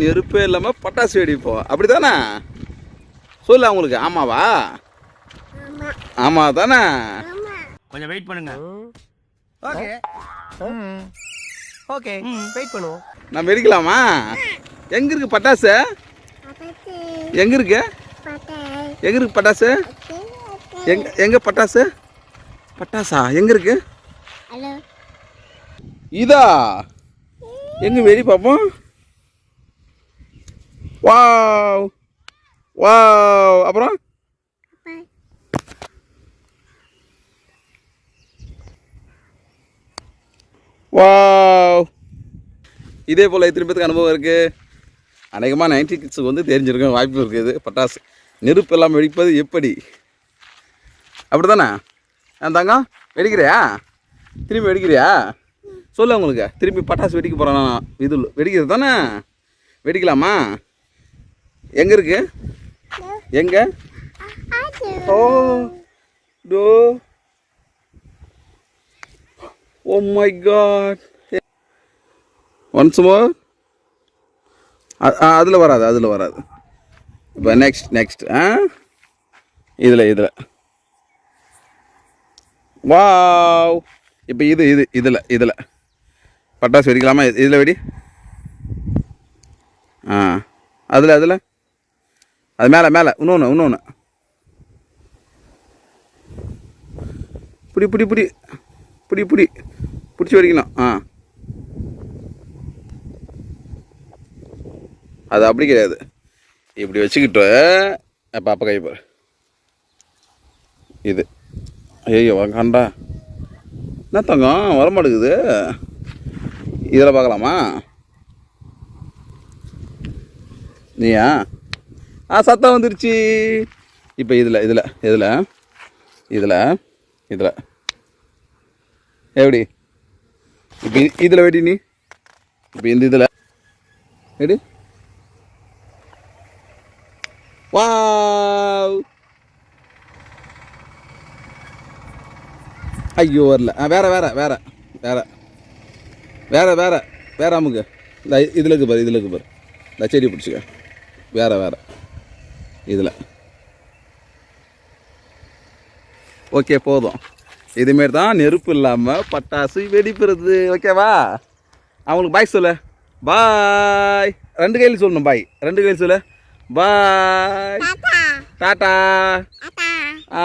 நெருப்பே இல்லாமல் பட்டாசு வெடிப்போம். அப்படி தானே சொல்லு அவங்களுக்கு. ஆமாவா? ஆமா. தானே? கொஞ்சம் வெயிட் பண்ணுங்க. ஓகே. ஓகே. வெயிட் பண்ணுவோம். நான் வெடிக்கலாமா? எங்க இருக்கு பட்டாசு எங்க இருக்கு? எங்க இருக்கு பட்டாசு எங்க எங்க பட்டாசு பட்டாசா எங்க இருக்கு? ஹலோ. இதா? எங்க வெடி பார்ப்போம் வாவ். வாவ். அப்புறம்? வாவ். இதே போல் எத்தனை பேத்துக்கு அனுபவம் இருக்குது அநேகமாக நைன்டி கிட்ஸுக்கு வந்து தெரிஞ்சிருக்கும் வாய்ப்பு இருக்குது பட்டாசு. நெருப்பு எல்லாம் வெடிப்பது எப்படி? அப்படி தானே ஆ தங்கம் வெடிக்கிறியா? திரும்பி வெடிக்கிறியா? சொல்லு உங்களுக்கு. திரும்பி பட்டாசு வெடிக்க போகிறேன் இது வெடிக்கிறது தானே? வெடிக்கலாமா? எங்கே இருக்கு? எங்கே? ஓ டோ. Oh my God once more அதில் வராது அதில் வராது. இப்போ நெக்ஸ்ட் நெக்ஸ்ட் ஆ? இதில் இதில். வாவ் இப்போ இது இது இதில் இதில். பட்டாசு வெடிக்கலாமா? இதில் வெடி. ஆ. அதில் அதில். அது மேலே மேலே. இன்னொன்று இன்னொன்று பிடி பிடி பிடி. பிடி பிடி. பிடிச்சி வரைக்கணும் ஆ. அது அப்படி கிடையாது. இப்படி வச்சுக்கிட்டு பாப்பா கை பாரு. இது. ஐயோ கண்டா. என்ன தங்கம்? வரமாட்டேங்குது இதில் பார்க்கலாமா? நீயா? ஆ சத்தம் வந்துருச்சு. இப்போ இதில் இதில் இதில் இதில் இதில். எப்படி இப்போ இதில் வெடி நீ. இப்போ இந்த இதில். எடு. வாவ். ஐயோ வரல. ஆ வேற வேற வேற வேற. வேற வேற வேற அமுக்கு. இந்த இதில் இருக்கு பாரு இதில் இருக்கு பாரு. இந்த செடி பிடிச்சிக்க. வேற வேற. இதில். ஓகே போதும். இதுமாரி தான் நெருப்பு இல்லாமல் பட்டாசு வெடிப்புறது. ஓகேவா அவங்களுக்கு பாய் சொல்லு. பாய் ரெண்டு கையில் சொல்லணும் பாய் ரெண்டு கையில் சொல்லு. பாய் டாட்டா. ஆ.